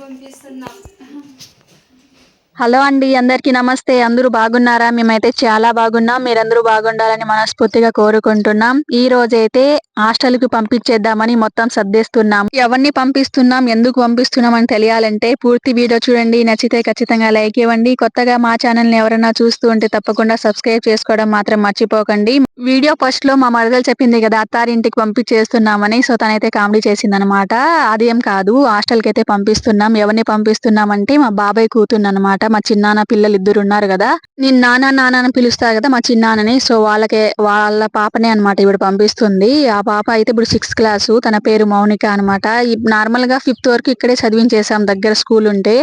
పంపిస్తున్నాం. హలో అండి అందరికీ నమస్తే. అందరూ బాగున్నారా? మేమైతే చాలా బాగున్నాం. మీరందరూ బాగుండాలని మనస్ఫూర్తిగా కోరుకుంటున్నాం. ఈ రోజైతే హాస్టల్కి పంపించేద్దామని మొత్తం సర్దేస్తున్నాం. ఎవరిని పంపిస్తున్నాం ఎందుకు పంపిస్తున్నాం అని తెలియాలంటే పూర్తి వీడియో చూడండి. నచ్చితే ఖచ్చితంగా లైక్ ఇవ్వండి. కొత్తగా మా ఛానల్ని ఎవరైనా చూస్తూ ఉంటే తప్పకుండా సబ్స్క్రైబ్ చేసుకోవడం మాత్రం మర్చిపోకండి. వీడియో ఫస్ట్లో మా మరదలు చెప్పింది కదా అత్తారింటికి పంపించేస్తున్నామని. సో తనైతే కామెడీ చేసింది అనమాట అదేం కాదు హాస్టల్కి అయితే పంపిస్తున్నాం ఎవరిని పంపిస్తున్నామంటే మా బాబాయ్ కూతురు అనమాట మా చిన్నాన్న పిల్లలు ఇద్దరు ఉన్నారు కదా. నేను నాన్న నాన్న అని పిలుస్తారు కదా మా చిన్నాన్నని. సో వాళ్ళకే వాళ్ళ పాపనే అనమాట ఇప్పుడు పంపిస్తుంది. ఆ పాప అయితే ఇప్పుడు సిక్స్త్ క్లాసు తన పేరు మౌనిక అనమాట. నార్మల్గా ఫిఫ్త్ వరకు ఇక్కడే చదివించేసాం దగ్గర స్కూల్ ఉంటే.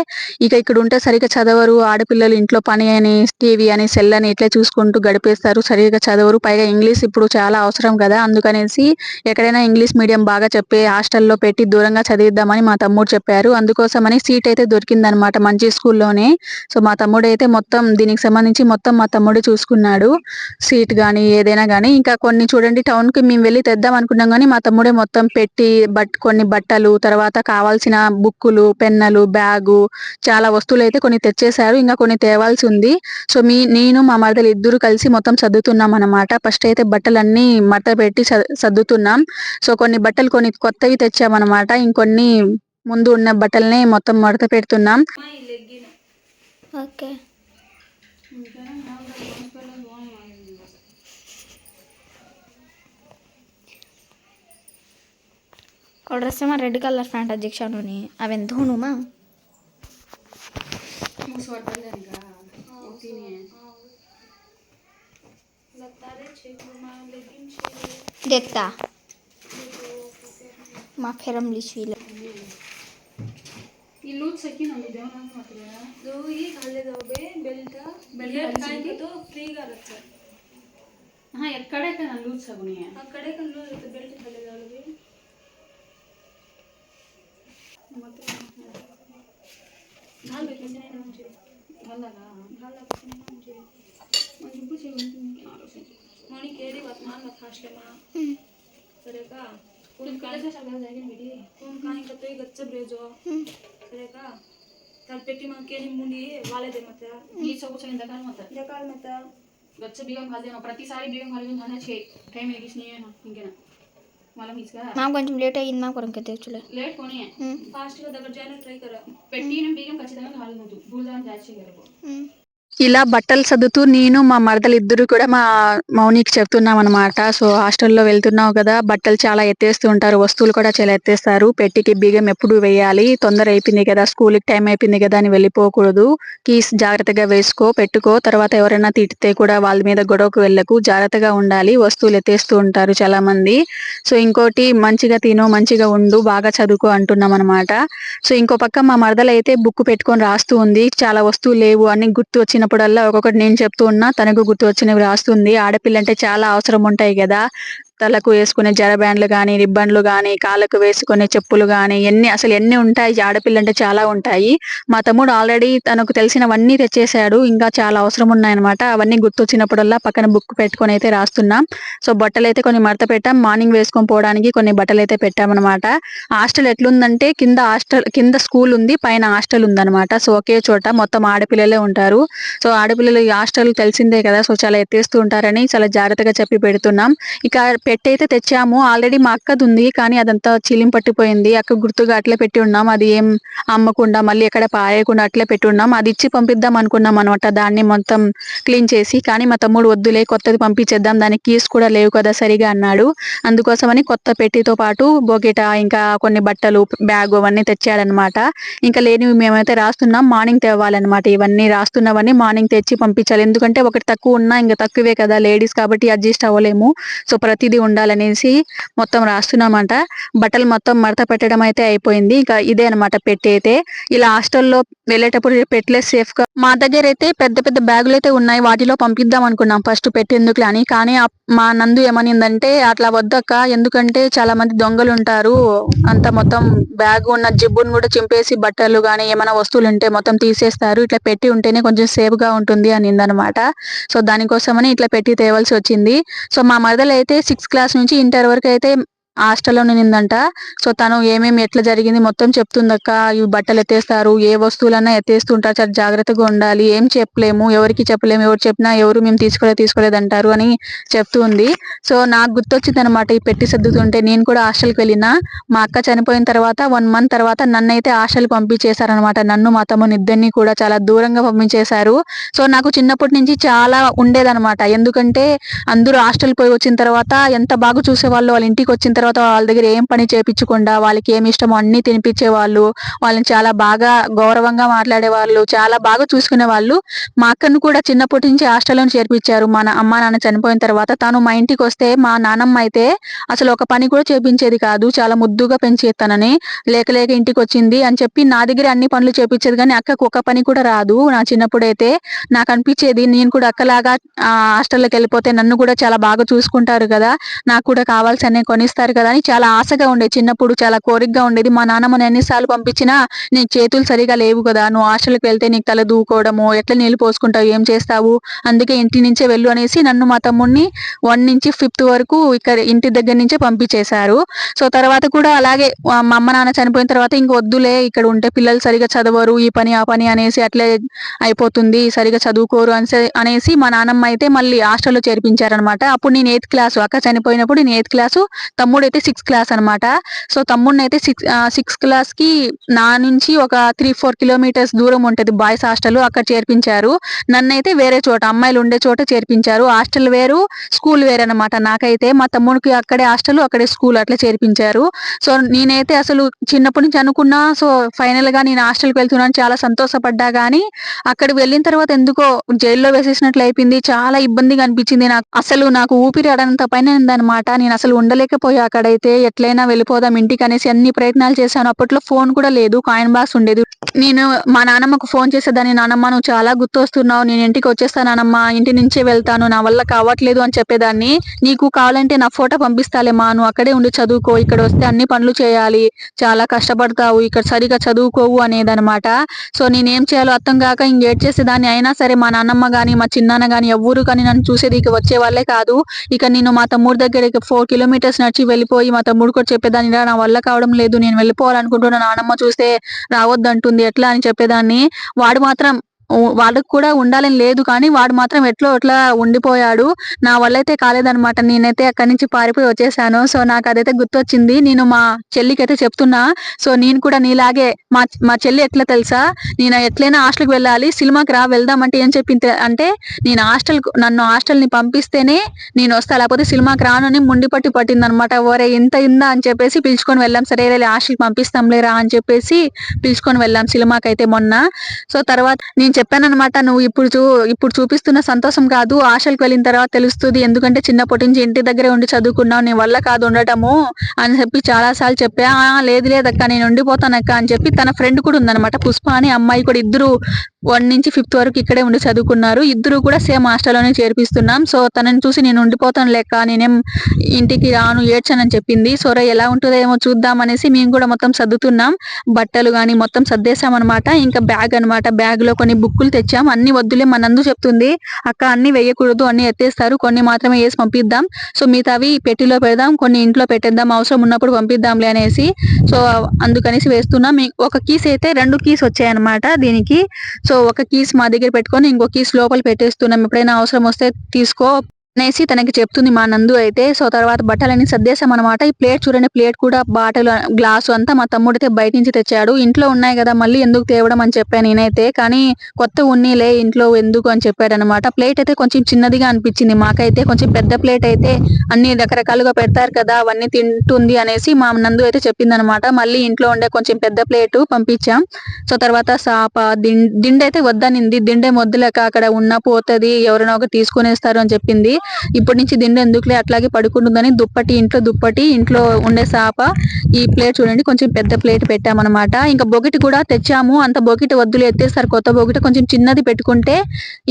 ఇక ఇక్కడ ఉంటే సరిగ్గా చదవరు ఆడపిల్లలు ఇంట్లో పని అని టీవీ అని సెల్ అని ఇట్లా చూసుకుంటూ గడిపేస్తారు. సరిగ్గా చదవరు పైగా ఇంగ్లీష్ ఇప్పుడు చాలా అవసరం కదా. అందుకనేసి ఎక్కడైనా ఇంగ్లీష్ మీడియం బాగా చెప్పే హాస్టల్లో పెట్టి దూరంగా చదివిద్దామని మా తమ్ముడు చెప్పారు. అందుకోసమని సీట్ అయితే దొరికిందనమాట మంచి స్కూల్లోనే. సో మా తమ్ముడు అయితే మొత్తం దీనికి సంబంధించి మొత్తం మా తమ్ముడు చూసుకున్నాడు. సీట్ కానీ ఏదైనా కానీ ఇంకా కొన్ని చూడండి టౌన్కి మేము వెళ్ళి తెద్దాం అనుకున్నాం కానీ మా తమ్ముడే మొత్తం పెట్టి బట్ కొన్ని బట్టలు తర్వాత కావాల్సిన బుక్కులు పెన్నలు బ్యాగు చాలా వస్తువులు అయితే కొన్ని తెచ్చేశారు. ఇంకా కొన్ని తేవాల్సి ఉంది. సో మీ నేను మా మరదలు ఇద్దరు కలిసి మొత్తం చదువుతున్నాం అనమాట ఫస్ట్ అయితే బట్టలన్నీ మట్ట పెట్టి సర్దుతున్నాం. సో కొన్ని బట్టలు కొన్ని కొత్తవి తెచ్చామన్నమాట. ఇంకొన్ని ముందు ఉన్న బట్టల్ని మొత్తం మడత పెడుతున్నాం. ఓకే. రెడ్ కలర్ ప్యాంట్ అధ్యక్షను అవెంతూనుమా Detta. Ma ferm li sfila. ಇಲ್ಲೂ ಸಕಿ ನಂದಿದೆ ನಾನು ಮಾತ್ರ ಅದು ಈಗ ಹಳೆದವೆ ಬೆಲ್ಟ ಬೆಲ್ಟ್ ಕಾಯ್ಕಿದ್ದು ಫ್ರೀಗೆ ಆಗುತ್ತೆ ಹಾ ಎಕ್ಕಡೆ ಕನ ಲೂಸ್ ಸಗುಣಿ ಆ ಕಡೆ ಕನ ಲೂಸ್ ಇರುತ್ತೆ ಬೆಲ್ಟ್ ಹಳೆದವೆ ಮತ್ತೆ ನಾನು ಬೇಕಿದ್ರೆ ನಾನು ಅಲ್ಲಗ ಅಲ್ಲ ನಾನು ಒಂದಿಬ್ಬರು ಸಿಗುತ್ತೆ ሆኒ ከሄደ ባትማን ባታሽ ለማ ሰረቃ कुन कान से शब्द जाएँगे मेरी? कुन कान का तो ये गच्चे ब्रेजो सरेका तलपेटी माँ के मुंडी वाले दे मत ये सब कुछ इन दकाल मत दकाल मत गच्चे बीगम खा देना प्रति सारी बिगम खा लेना ना छे। टाइम लगी नहीं है ना ठीक ना। मालूम కొంచెం లేట్ అయ్యింది మాకు కొరం కతే చూలే లేట్ కోని ఫాస్ట్ గా దగ్గర జాయిన్ ట్రై కర పెట్టి నేను బిగం ఖచ్చితంగా ఖాళీ ఉంటుంది భూజాన్ జాచి గరబో ఇలా బట్టలు సర్దుతూ నేను మా మరదలు ఇద్దరు కూడా మా మౌనికి చెప్తున్నాం అనమాట సో హాస్టల్లో వెళ్తున్నావు కదా బట్టలు చాలా ఎత్తేస్తూ ఉంటారు వస్తువులు కూడా చాలా ఎత్తేస్తారు. పెట్టికి బియ్యం ఎప్పుడు వేయాలి తొందర అయిపోయింది కదా స్కూల్కి టైం అయిపోయింది కదా అని వెళ్ళిపోకూడదు. కీస్ జాగ్రత్తగా వేసుకో పెట్టుకో. తర్వాత ఎవరైనా తిట్టితే కూడా వాళ్ళ మీద గొడవకు వెళ్ళకు. జాగ్రత్తగా ఉండాలి వస్తువులు ఎత్తేస్తూ ఉంటారు చాలా మంది సో ఇంకోటి మంచిగా తిను మంచిగా ఉండు బాగా చదువుకో అంటున్నాం అనమాట సో ఇంకో పక్క మా మరదలు అయితే బుక్ పెట్టుకొని రాస్తూ ఉంది. చాలా వస్తువులు లేవు అని గుర్తు వచ్చి వచ్చినప్పుడల్లా ఒక్కొక్కటి నేను చెప్తూ ఉన్నా తనకు గుర్తు వచ్చినవి రాస్తుంది. ఆడపిల్ల అంటే చాలా అవసరం ఉంటాయి కదా. తలకు వేసుకునే జర బ్యాండ్లు కానీ రిబ్బన్లు కానీ కాళ్ళకు వేసుకునే చెప్పులు కానీ ఎన్ని అసలు ఎన్ని ఉంటాయి? ఆడపిల్ల అంటే చాలా ఉంటాయి. మా తమ్ముడు ఆల్రెడీ తనకు తెలిసినవన్నీ తెచ్చేసాడు ఇంకా చాలా అవసరం ఉన్నాయన్నమాట. అవన్నీ గుర్తొచ్చినప్పుడల్లా పక్కన బుక్ పెట్టుకొని అయితే రాస్తున్నాం. సో బట్టలు అయితే కొన్ని మడత పెట్టాం. మార్నింగ్ వేసుకొని పోవడానికి కొన్ని బట్టలు అయితే పెట్టామన్నమాట. హాస్టల్ ఎట్లుందంటే కింద హాస్టల్ కింద స్కూల్ ఉంది పైన హాస్టల్ ఉందన్నమాట. సో ఒకే చోట మొత్తం ఆడపిల్లలే ఉంటారు. సో ఆడపిల్లలు ఈ హాస్టల్ తెలిసిందే కదా. సో చాలా ఎత్తేస్తూ ఉంటారని చాలా జాగ్రత్తగా చెప్పి పెడుతున్నాం. ఇక పెట్టి అయితే తెచ్చాము. ఆల్రెడీ మా అక్కది ఉంది కానీ అదంతా చిలిం పట్టిపోయింది. అక్క గుర్తుగా అట్లే పెట్టి ఉన్నాం. అది ఏం అమ్మకుండా మళ్ళీ ఎక్కడ పారేయకుండా అట్లే పెట్టి ఉన్నాం. అది ఇచ్చి పంపిద్దాం అనుకున్నాం అనమాట దాన్ని మొత్తం క్లీన్ చేసి కానీ మా తమ్ముడు వద్దులే కొత్తది పంపించేద్దాం. దానికి కీస్ కూడా లేవు కదా సరిగా అన్నాడు. అందుకోసమని కొత్త పెట్టితో పాటు బొకెట ఇంకా కొన్ని బట్టలు బ్యాగ్ అవన్నీ తెచ్చాడనమాట ఇంకా లేనివి మేమైతే రాస్తున్నాం. మార్నింగ్ తేవాలన్నమాట. ఇవన్నీ రాస్తున్నవన్నీ మార్నింగ్ తెచ్చి పంపించాలి. ఎందుకంటే ఒకటి తక్కువ ఉన్నా ఇంకా తక్కువే కదా లేడీస్ కాబట్టి అడ్జస్ట్ అవ్వలేము. సో ప్రతిదీ ఉండాలనేసి మొత్తం రాస్తున్నామంట. బట్టలు మొత్తం మడత పెట్టడం అయితే అయిపోయింది. ఇంకా ఇదే అనమాట పెట్టి అయితే ఇలా హాస్టల్లో వెళ్ళేటప్పుడు పెట్టలే సేఫ్గా మా దగ్గర అయితే పెద్ద పెద్ద బ్యాగులు అయితే ఉన్నాయి. వాటిలో పంపిద్దాం అనుకున్నాం ఫస్ట్ పెట్టేందుకు అని. కానీ మా నందు ఏమనిందంటే అట్లా వద్దక్క. ఎందుకంటే చాలా మంది దొంగలు ఉంటారు. అంత మొత్తం బ్యాగ్ ఉన్న జిబ్బును కూడా చింపేసి బట్టలు కానీ ఏమైనా వస్తువులు ఉంటే మొత్తం తీసేస్తారు. ఇట్లా పెట్టి ఉంటేనే కొంచెం సేఫ్గా ఉంటుంది అనిందనమాట సో దానికోసమని ఇట్లా పెట్టి తేవాల్సి వచ్చింది. సో మా మరదలు అయితే సిక్స్ సిక్స్త్ క్లాస్ నుంచి ఇంటర్ వరకు అయితే హాస్టల్లో నిందంట సో తను ఏమేమి ఎట్లా జరిగింది మొత్తం చెప్తుందక్క. ఇవి బట్టలు ఎత్తేస్తారు ఏ వస్తువులన్నా ఎత్తేస్తుంటారు. చాలా జాగ్రత్తగా ఉండాలి. ఏం చెప్పలేము. ఎవరికి చెప్పలేము. ఎవరు చెప్పినా ఎవరు మేము తీసుకోలేదు తీసుకోలేదు అంటారు అని చెప్తూ ఉంది. సో నాకు గుర్తొచ్చింది అనమాట ఈ పెట్టి సర్దుతుంటే. నేను కూడా హాస్టల్కి వెళ్ళిన. మా అక్క చనిపోయిన తర్వాత వన్ మంత్ తర్వాత నన్ను అయితే హాస్టల్ పంపించేశారనమాట నన్ను మా తమ్ముని ఇద్దరిని కూడా చాలా దూరంగా పంపించేశారు. సో నాకు చిన్నప్పటి నుంచి చాలా ఉండేదనమాట ఎందుకంటే అందరూ హాస్టల్ పోయి వచ్చిన తర్వాత ఎంత బాగా చూసేవాళ్ళు వాళ్ళ ఇంటికి వచ్చిన తర్వాత తర్వాత వాళ్ళ దగ్గర ఏం పని చేపించకుండా వాళ్ళకి ఏమి ఇష్టమో అన్ని తినిపించేవాళ్ళు వాళ్ళని చాలా బాగా గౌరవంగా మాట్లాడేవాళ్ళు చాలా బాగా చూసుకునే వాళ్ళు మా అక్కను కూడా చిన్నప్పటి నుంచి హాస్టల్లో చేర్పించారు. మా అమ్మ నాన్న చనిపోయిన తర్వాత తను మా ఇంటికి వస్తే మా నాన్నమ్మ అయితే అసలు ఒక పని కూడా చేపించేది కాదు చాలా ముద్దుగా పెంచేస్తానని లేక లేక ఇంటికి వచ్చింది అని చెప్పి నా దగ్గర అన్ని పనులు చేపించేది కానీ అక్కకు ఒక పని కూడా రాదు. నా చిన్నప్పుడైతే నాకు అనిపించేది నేను కూడా అక్కలాగా ఆ హాస్టల్లోకి వెళ్ళిపోతే నన్ను కూడా చాలా బాగా చూసుకుంటారు కదా నాకు కూడా కావాల్సిన కొనిస్తారు కదా అని చాలా ఆశగా ఉండేది. చిన్నప్పుడు చాలా కోరికగా ఉండేది. మా నాన్నమ్మని ఎన్నిసార్లు పంపించినా నీ చేతులు సరిగా లేవు కదా. నువ్వు హాస్టల్కి వెళ్తే నీకు తల దూకోవడము ఎట్లా నీళ్ళు పోసుకుంటావు ఏం చేస్తావు? అందుకే ఇంటి నుంచే వెళ్ళు అనేసి నన్ను మా తమ్ముడిని వన్ నుంచి ఫిఫ్త్ వరకు ఇక్కడ ఇంటి దగ్గర నుంచే పంపించేశారు. సో తర్వాత కూడా అలాగే మా అమ్మ నాన్న చనిపోయిన తర్వాత ఇంక వద్దులే ఇక్కడ ఉంటే పిల్లలు సరిగా చదవరు ఈ పని ఆ పని అనేసి అట్లే అయిపోతుంది సరిగా చదువుకోరు అనేసి అనేసి మా నాన్నమ్మ అయితే మళ్ళీ హాస్టల్లో చేర్పించారనమాట అప్పుడు నేను ఎయిత్ క్లాస్ అక్క చనిపోయినప్పుడు నేను ఎయిత్ క్లాసు తమ్ముడు అయితే సిక్స్త్ క్లాస్ అనమాట సో తమ్ముడిని అయితే సిక్స్ సిక్స్త్ క్లాస్కి నా నుంచి ఒక త్రీ ఫోర్ కిలోమీటర్స్ దూరం ఉంటుంది బాయ్స్ హాస్టల్ అక్కడ చేర్పించారు. నన్నైతే వేరే చోట అమ్మాయిలు ఉండే చోట చేర్పించారు. హాస్టల్ వేరు స్కూల్ వేరు అనమాట నాకైతే. మా తమ్ముడికి అక్కడే హాస్టల్ అక్కడే స్కూల్ అట్లా చేర్పించారు. సో నేనైతే అసలు చిన్నప్పటి నుంచి అనుకున్నా సో ఫైనల్గా నేను హాస్టల్కి వెళ్తున్నాను చాలా సంతోషపడ్డా గానీ అక్కడికి వెళ్ళిన తర్వాత ఎందుకో జైల్లో వేసేసినట్లు అయిపోయింది. చాలా ఇబ్బందిగా అనిపించింది నాకు. అసలు నాకు ఊపిరి ఆడనంత పైన ఉందన్నమాట. నేను అసలు ఉండలేకపోయా. అక్కడైతే ఎట్లయినా వెళ్ళిపోదాం ఇంటికి అనేసి అన్ని ప్రయత్నాలు చేశాను. అప్పట్లో ఫోన్ కూడా లేదు కాయిన్ బాక్స్ ఉండేది. నేను మా నాన్నమ్మకు ఫోన్ చేసేదాన్ని నానమ్మ నువ్వు చాలా గుర్తొస్తున్నావు. నేను ఇంటికి వచ్చేస్తాను నానమ్మ ఇంటి నుంచే వెళ్తాను. నా వల్ల కావట్లేదు అని చెప్పేదాన్ని. నీకు కావాలంటే నా ఫోటో పంపిస్తాలేమా నువ్వు అక్కడే ఉండి చదువుకో. ఇక్కడ వస్తే అన్ని పనులు చేయాలి. చాలా కష్టపడతావు. ఇక్కడ సరిగా చదువుకోవు అనేదన్నమాట. సో నేనేం చేయాలో అర్థం కాక ఇంకేట్ చేసేదాన్ని. అయినా సరే మా నాన్నమ్మ గాని మా చిన్నాన్న గాని ఎవ్వరు కానీ నన్ను చూసేది ఇక వచ్చే వాళ్ళే కాదు. ఇక నేను మా తమ్ముడు దగ్గర ఫోర్ కిలోమీటర్స్ నడిచి వెళ్ళిపోయి మా తమ్ముడు కూడా చెప్పేదాన్ని "రా, నా వల్ల కావడం లేదు నేను వెళ్ళిపోవాలనుకుంటున్నా నాన్నమ్మ చూస్తే రావద్దంటుంది ఎట్లా? అని చెప్పేదాన్ని. వాడు మాత్రం వాళ్ళకి కూడా ఉండాలని లేదు కానీ వాడు మాత్రం ఎట్లో ఎట్లా ఉండిపోయాడు. నా వల్ల అయితే నేనైతే అక్కడి నుంచి పారిపోయి వచ్చేసాను. సో నాకు అదైతే గుర్తొచ్చింది. నేను మా చెల్లికి అయితే చెప్తున్నా. సో నేను కూడా నీలాగే మా మా చెల్లి ఎట్లా తెలుసా? నేను ఎట్లయినా హాస్టల్కి వెళ్ళాలి సినిమాకి రా వెళ్దామంటే ఏం చెప్పింది అంటే నేను హాస్టల్ నన్ను హాస్టల్ని పంపిస్తేనే నేను వస్తా లేకపోతే సినిమాకి రానని ముండి పట్టి పట్టింది అనమాట ఓరే ఇంత ఇందా అని చెప్పేసి పిలుచుకొని వెళ్ళాం. సరే హాస్టల్కి పంపిస్తాంలే రా అని చెప్పేసి పిలుచుకొని వెళ్ళాం సినిమాకి అయితే మొన్న. సో తర్వాత నేను చెప్పానమాట నువ్వు ఇప్పుడు చూ ఇప్పుడు చూపిస్తున్న సంతోషం కాదు ఆశలకు వెళ్ళిన తర్వాత తెలుస్తుంది. ఎందుకంటే చిన్నప్పటి నుంచి ఇంటి దగ్గరే ఉండి చదువుకున్నావు నీ వల్ల కాదు ఉండటము అని చెప్పి చాలా సార్లు చెప్పా లేదు లేదక్క నేను ఉండిపోతానక్క అని చెప్పి తన ఫ్రెండ్ కూడా ఉందనమాట పుష్ప అని అమ్మాయి కూడా ఇద్దరు వన్ నుంచి ఫిఫ్త్ వరకు ఇక్కడే ఉండి చదువుకున్నారు. ఇద్దరు కూడా సేమ్ హాస్టల్లోనే చేర్పిస్తున్నాం. సో తనని చూసి నేను ఉండిపోతాను లెక్క నేనేం ఇంటికి రాను ఏడ్చానని చెప్పింది. సోరే ఎలా ఉంటుందో ఏమో చూద్దాం అనేసి మేము కూడా మొత్తం సర్దుతున్నాం. బట్టలు కానీ మొత్తం సర్దేశాం అనమాట ఇంకా బ్యాగ్ అన్నమాట. బ్యాగ్లో కొన్ని బుక్కులు తెచ్చాం. అన్ని వద్దులే మనందు చెప్తుంది. అక్క అన్ని వేయకూడదు అన్ని ఎత్తేస్తారు. కొన్ని మాత్రమే వేసి పంపిద్దాం. సో మిగతావి పెట్టిలో పెడదాం కొన్ని ఇంట్లో పెట్టేద్దాం. అవసరం ఉన్నప్పుడు పంపిద్దాంలే అనేసి. సో అందుకనేసి వేస్తున్నాం. ఒక కీస్ అయితే రెండు కీస్ వచ్చాయన్నమాట దీనికి. సో ఒక కీస్ మా దగ్గర పెట్టుకొని ఇంకో కీస్ లోపల పెట్టేస్తున్నాం. ఎప్పుడైనా అవసరం వస్తే తీసుకో. అనేసి తనకి చెప్తుంది మా నందు అయితే. సో తర్వాత బట్టలన్నీ సర్దేశాం అనమాట ఈ ప్లేట్ చూడండి ప్లేట్ కూడా బాటలు గ్లాసు అంతా మా తమ్ముడు అయితే బయట నుంచి తెచ్చాడు. ఇంట్లో ఉన్నాయి కదా మళ్ళీ ఎందుకు తేవడం అని చెప్పాను నేనైతే. కానీ కొత్త ఉన్నీలే ఇంట్లో ఎందుకు అని చెప్పాడు అనమాట ప్లేట్ అయితే కొంచెం చిన్నదిగా అనిపించింది మాకైతే. కొంచెం పెద్ద ప్లేట్ అయితే అన్ని రకరకాలుగా పెడతారు కదా అవన్నీ తింటుంది అనేసి మా నందు అయితే చెప్పింది అనమాట మళ్ళీ ఇంట్లో ఉండే కొంచెం పెద్ద ప్లేటు పంపించాం. సో తర్వాత సాప దిండి దిండు అయితే వద్దనింది. దిండే మొద్దులేక అక్కడ ఉన్న పోతుంది ఎవరైనా ఒక తీసుకునేస్తారు అని చెప్పింది. ఇప్పటి నుంచి దిండి ఎందుకులే అట్లాగే పడుకుంటుందని దుప్పటి ఇంట్లో దుప్పటి ఇంట్లో ఉండే సాప ఈ ప్లేట్ చూడండి కొంచెం పెద్ద ప్లేట్ పెట్టామన్నమాట ఇంకా బొగిటి కూడా తెచ్చాము. అంత బొగిటి వద్దులు ఎత్తేస్తారు. కొత్త బొగిటి కొంచెం చిన్నది పెట్టుకుంటే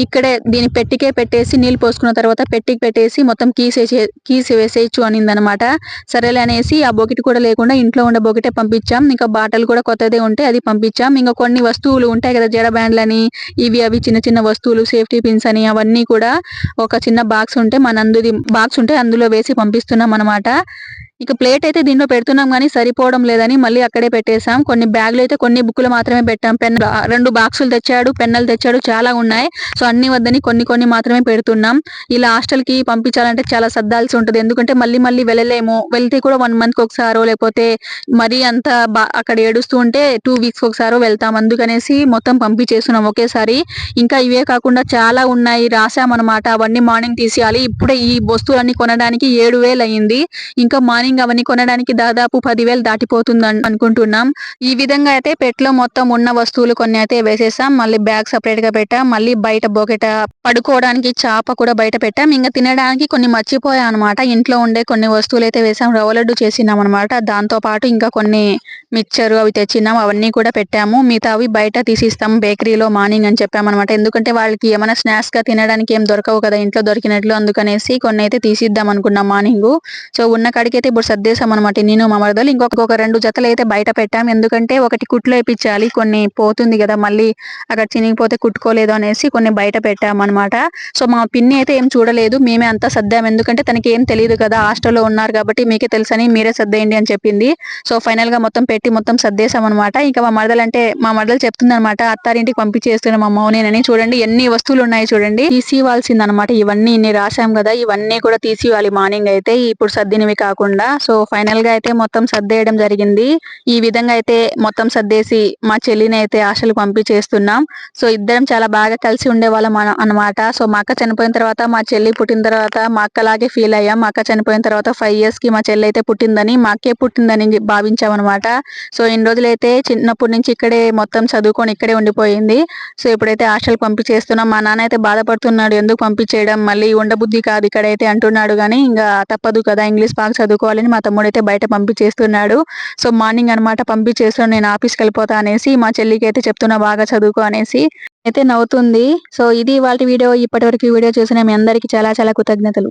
ఇక్కడే దీని పెట్టికే పెట్టేసి నీళ్ళు పోసుకున్న తర్వాత పెట్టికి పెట్టేసి మొత్తం కీసేసే కీస్ వేసేయచ్చు అనిందనమాట. సరేలే అనేసి ఆ బొకెట్ కూడా లేకుండా ఇంట్లో ఉండే బొకెటే పంపించాం. ఇంకా బాటలు కూడా కొత్తదే ఉంటే అది పంపించాం. ఇంకా కొన్ని వస్తువులు ఉంటాయి కదా జడ బ్యాండ్లని ఇవి అవి చిన్న చిన్న వస్తువులు సేఫ్టీ పిన్స్ అని అవన్నీ కూడా ఒక చిన్న బాక్స్ ఉంటే మన అందుది బాక్స్ ఉంటే అందులో వేసి పంపిస్తున్నాం అనమాట ఇక ప్లేట్ అయితే దీనిలో పెడుతున్నాం కానీ సరిపోవడం లేదని మళ్ళీ అక్కడే పెట్టేశాం. కొన్ని బ్యాగులు అయితే కొన్ని బుక్కులు మాత్రమే పెట్టాం. పెన్ రెండు బాక్సులు తెచ్చాడు పెన్నులు తెచ్చాడు చాలా ఉన్నాయి. సో అన్ని వద్దని కొన్ని కొన్ని మాత్రమే పెడుతున్నాం. ఇలా హాస్టల్కి పంపించాలంటే చాలా సర్దాల్సి ఉంటుంది. ఎందుకంటే మళ్ళీ మళ్ళీ వెళ్ళలేము. వెళ్తే కూడా వన్ మంత్కి ఒకసారో లేకపోతే మరీ అంత బా- అక్కడ ఏడుస్తూ ఉంటే టూ వీక్స్ ఒకసారో వెళ్తాం. అందుకనేసి మొత్తం పంపించేస్తున్నాం ఒకేసారి. ఇంకా ఇవే కాకుండా చాలా ఉన్నాయి. రాసామన్నమాట అవన్నీ మార్నింగ్ తీసేయాలి. ఇప్పుడే ఈ వస్తువులన్నీ కొనడానికి ఏడు వేలు అయింది. ఇంకా మార్నింగ్ అవన్నీ కొనడానికి దాదాపు పదివేలు దాటిపోతుంది అనుకుంటున్నాం. ఈ విధంగా అయితే పెట్లో మొత్తం ఉన్న వస్తువులు కొన్ని అయితే వేసేసాం. మళ్ళీ బ్యాగ్ సపరేట్గా పెట్టాం. మళ్ళీ బయట బొకెట పడుకోవడానికి చాప కూడా బయట పెట్టాం. ఇంకా తినడానికి కొన్ని మర్చిపోయాం అనమాట ఇంట్లో ఉండే కొన్ని వస్తువులు అయితే వేసాం. రవ్వ లడ్డు చేసినాం అనమాట దాంతో పాటు ఇంకా కొన్ని మిక్చర్ అవి తెచ్చినాం. అవన్నీ కూడా పెట్టాము. మిగతావి బయట తీసిస్తాం. బేకరీలో మార్నింగ్ అని చెప్పామన్నమాట ఎందుకంటే వాళ్ళకి ఏమైనా స్నాక్స్గా తినడానికి ఏం దొరకవు కదా. ఇంట్లో దొరికినట్లు అందుకనేసి కొన్ని అయితే తీసిద్దాం అనుకున్నాం మార్నింగ్. సో ఉన్న కాడికి అయితే ఇప్పుడు సర్దేశాం అనమాట నేను మా మరదలు ఇంకొక రెండు జతలు అయితే బయట పెట్టాం. ఎందుకంటే ఒకటి కుట్లు వేయించాలి కొన్ని పోతుంది కదా మళ్ళీ అక్కడ చినిగిపోతే కుట్టుకోలేదు అనేసి కొన్ని బయట పెట్టాం అనమాట సో మా పిన్ని అయితే ఏం చూడలేదు మేమే అంతా సర్దాం. ఎందుకంటే తనకి ఏం తెలియదు కదా హాస్టల్లో ఉన్నారు కాబట్టి మీకే తెలుసని మీరే సర్దేయండి అని చెప్పింది. సో ఫైనల్గా మొత్తం పెట్టి మొత్తం సర్దేశాం అనమాట ఇంకా మా మరదలు అంటే మా మరదలు చెప్తుంది అనమాట అత్తారింటికి పంపించేస్తున్నాం మా మౌనేనని చూడండి ఎన్ని వస్తువులు ఉన్నాయి చూడండి. తీసి అనమాట ఇవన్నీ ఇన్ని రాశాం కదా ఇవన్నీ కూడా తీసి ఇవ్వాలి మార్నింగ్ అయితే. ఇప్పుడు సర్దినవి కాకుండా సో ఫైనల్గా అయితే మొత్తం సర్దేయడం జరిగింది. ఈ విధంగా అయితే మొత్తం సర్దేసి మా చెల్లిని అయితే ఆశలు పంపించేస్తున్నాం సో ఇద్దరం చాలా బాగా కలిసి ఉండేవాళ్ళం అనమాట అన్నమాట. సో మా అక్క చనిపోయిన తర్వాత మా చెల్లి పుట్టిన తర్వాత మా అక్కలాగే ఫీల్ అయ్యాం. మా అక్క చనిపోయిన తర్వాత ఫైవ్ ఇయర్స్కి మా చెల్లి అయితే పుట్టిందని మా అక్కే పుట్టిందని భావించాం సో ఇన్ని రోజులైతే చిన్నప్పటి నుంచి ఇక్కడే మొత్తం చదువుకొని ఇక్కడే ఉండిపోయింది. సో ఇప్పుడైతే హాస్టల్ పంపించేస్తున్నాం మా నాన్న అయితే బాధపడుతున్నాడు. ఎందుకు పంపించేయడం? మళ్ళీ ఉండబుద్ధి కాదు ఇక్కడైతే అంటున్నాడు కానీ ఇంకా తప్పదు కదా ఇంగ్లీష్ బాగా చదువుకోవాలని మా తమ్ముడు అయితే బయట పంపించేస్తున్నాడు. సో మార్నింగ్ అన్నమాట పంపించేస్తాను నేను ఆఫీస్కి వెళ్ళిపోతా అనేసి మా చెల్లికి అయితే చెప్తున్నా బాగా చదువుకో అనేసి. అయితే నవ్వుతుంది. సో ఇది వాళ్ళ వీడియో. ఇప్పటి వరకు వీడియో చూసిన మీ అందరికీ చాలా చాలా కృతజ్ఞతలు.